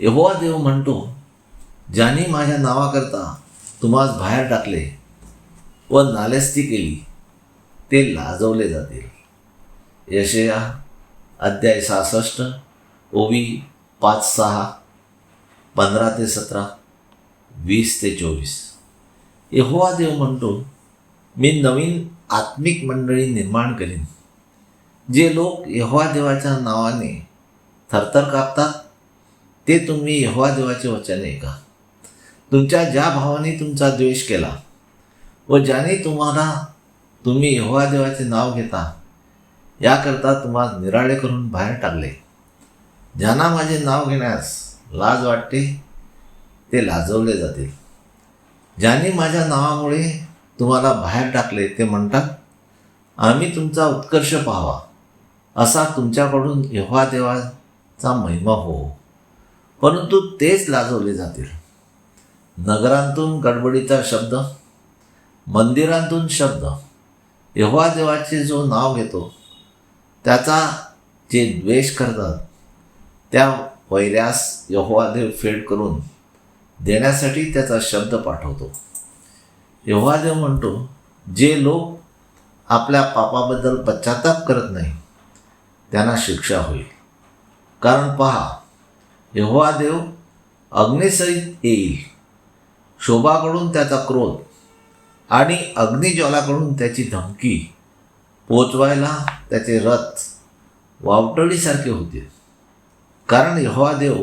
यहोवा देव म्हणतो ज्यांनी माझ्या नावाकरता तुम्हाला बाहेर टाकले व नालेस्ती केली ते लाजवले जातील. यशया अध्याय सहासष्ट ओवी पाच सहा पंधरा ते सतरा वीस ते चोवीस. यहोवा देव म्हणतो मी नवीन आत्मिक मंडळी निर्माण करीन जे लोक यहोवा देवाच्या नावाने थरथर कापतात ते तुम्ही यहोवा देवाचे वचन ऐका. तुमच्या ज्या भावाने तुमचा द्वेष केला व ज्याने तुम्हाला तुम्ही यहोवा देवाचे नाव घेता याकरता तुम्हाला निराळे करून बाहेर टाकले. ज्यांना माझे नाव घेण्यास लाज वाटते ते लाजवले जातील. ज्यांनी माझ्या नावामुळे तुम्हाला बाहेर टाकले ते म्हणतात आम्ही तुमचा उत्कर्ष पाहावा. असा तुमच्याकडून यहोवा देवाचा महिमा हो. परंतु तेच लाजवले जातील. नगरांतून गडबडीचा शब्द मंदिरांतून शब्द यहोवा देवाचे जो नाव घेतो त्याचा जे द्वेष करतात त्या वैऱ्यास यहोवादेव फेड करून देण्यासाठी त्याचा शब्द पाठवतो. यहोवा म्हणतो जे लोक आपल्या पापाबद्दल पश्चाताप करत नाही त्यांना शिक्षा होईल. कारण पहा यहोवा देव अग्निसहित येईल. शोभाकडून त्याचा क्रोध आणि अग्निज्वालाकडून त्याची धमकी. पोचवायला त्याचे रथ वावटळीसारखे होतील कारण यहोवा देव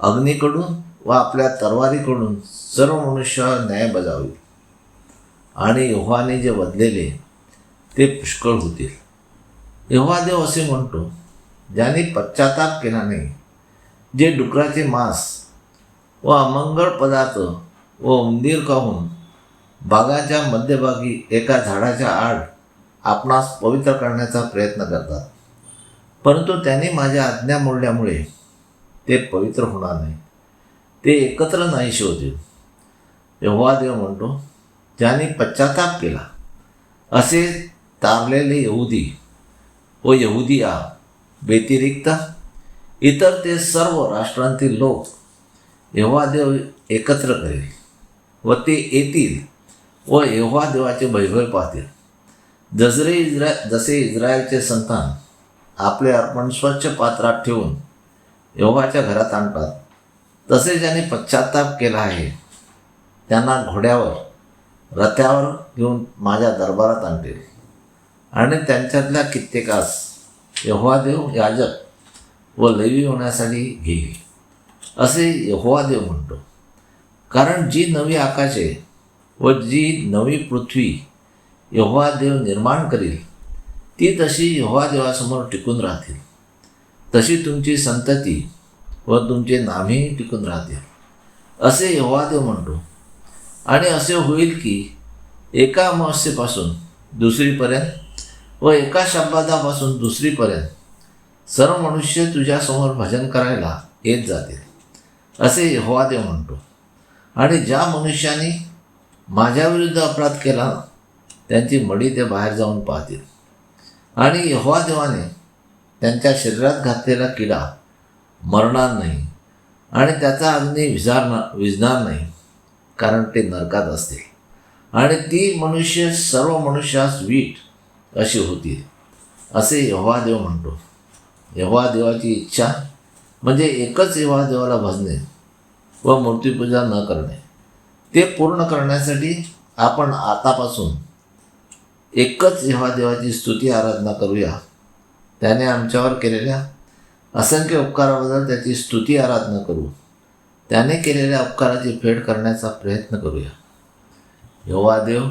अग्नीकडून व आपल्या तरवारीकडून सर्व मनुष्य न्याय बजावेल. आणि यहोवाने जे बदलेले ते पुष्कळ होतील. यहोवा देव असे म्हणतो ज्याने पश्चाताप केला नाही जे डुकराचे मांस व अमंगळ पदार्थ व उंदीर खाऊन बागाच्या मध्यभागी एका झाडाच्या आड आपणास पवित्र करण्याचा प्रयत्न करतात. परंतु त्यांनी माझ्या आज्ञा मोडल्यामुळे ते पवित्र होणार नाही. ते एकत्र नाहीशी होतील यहोवा देव म्हणतो ज्यांनी पश्चाताप केला असे तारलेले यहुदी व यहुदिया व्यतिरिक्त इतर ते सर्व राष्ट्रांतील लोक एव्हा देव एकत्र करेल व ते येतील व एव्हा देवाचे वैभव पाहतील. जसरे इस्रा जसे इस्रायलचे संतान आपले अर्पण स्वच्छ पात्रात ठेवून यहोवाच्या घरात आणतात तसे ज्यांनी पश्चाताप केला आहे त्यांना घोड्यावर रथ्यावर घेऊन माझ्या दरबारात आणतील. आणि त्यांच्यातल्या कित्येकास यहोवा देव याजक व लैवी होण्यासाठी घेईल असे यहोवा देव म्हणतो. कारण जी नवी आकाशे व जी नवी पृथ्वी यहोवा देव निर्माण करील ती तशी यहोवा देवासमोर टिकून राहतील. तशी तुमची संतती व तुमचे नामही टिकून राहतील. असे यहोवा देव म्हणतो. आणि असे होईल की एका अमावस्येपासून दुसरीपर्यंत व एका शब्दापासून दुसरीपर्यंत सर्व मनुष्य तुझ्यासमोर भजन करायला येत जातील असे यहोवा देव म्हणतो. आणि ज्या मनुष्याने माझ्याविरुद्ध अपराध केला त्यांची मडी ते बाहेर जाऊन पाहतील. आणि यहोवा देवाने त्यांच्या शरीरात घातलेला किडा मरणार नाही. आणि त्याचा अग्नी विजारणार विजणार नाही कारण ते नरकात असतील. आणि ती मनुष्य सर्व मनुष्यास वीट अशी होतील असे यहोवा देव म्हणतो. एव्हा देवाची इच्छा म्हणजे एकच एव्हा देवाला भजणे व मूर्तीपूजा न करणे. ते पूर्ण करण्यासाठी आपण आतापासून एकच एव्हा देवाची स्तुती आराधना करूया. त्याने आमच्यावर केलेल्या असंख्य उपकाराबद्दल त्याची स्तुती आराधना करू. त्याने केलेल्या उपकाराची फेड करण्याचा प्रयत्न करूया. एव्हा देव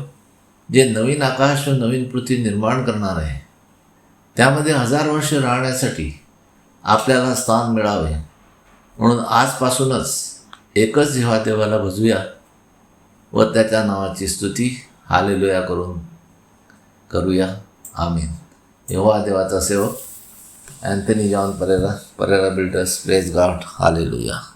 जे नवीन आकाश व नवीन पृथ्वी निर्माण करणार आहे त्यामध्ये हजार वर्ष राहण्यासाठी आपल्याला स्थान मिळावे. म्हणून आजपासूनच एकच जेव्हा देवाला भजूया व त्याच्या नावाची स्तुती हालेलुया करून करूया. आमीन. यहोवा देवाचा सेवक Anthony John Pereira Pereira builders press गाठ हालेलुया.